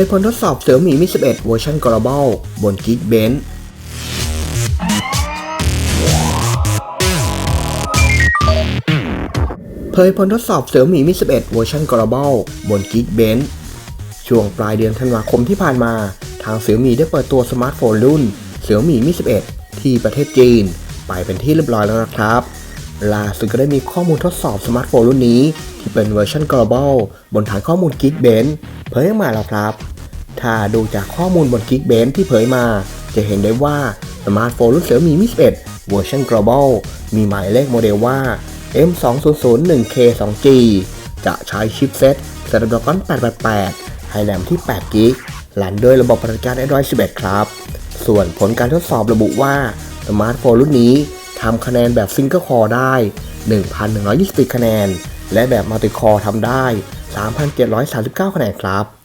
ยผลทดสอบ Xiaomi Mi 11เวอร์ชัน Global บน Geekbench เผยผลทดสอบ Xiaomi Mi 11เวอร์ชัน Global บน Geekbench ช่วงปลายเดือนธันวาคมที่ผ่านมา ทาง Xiaomi ได้เปิดตัวสมาร์ทโฟนรุ่น Xiaomi Mi 11ที่ประเทศจีน ไปเป็นที่เรียบร้อยแล้วนะครับ ล่าสุดก็ได้มีข้อมูลทดสอบสมาร์ทโฟนรุ่นนี้ ที่เป็นเวอร์ชัน global บนฐานข้อมูล Geekbench เผยมาแล้วครับ ถ้าดูจากข้อมูลบน Geekbench ที่เผยมา จะเห็นได้ว่าสมาร์ทโฟนรุ่น Xiaomi Mi 11เวอร์ชัน global มีหมายเลขโมเดลว่า M2001K2G จะใช้ชิปเซ็ต Snapdragon 888ให้แรมที่8 g b รันด้วยระบบปฏิบัติการ Android 11 ครับ ส่วนผลการทดสอบระบุว่าสมาร์ทโฟนรุ่นนี้ ทำคะแนนแบบซิงเกิลคอร์ได้ 1,124 คะแนน และแบบมัลติคอร์ทำได้ 3,739 คะแนนครับ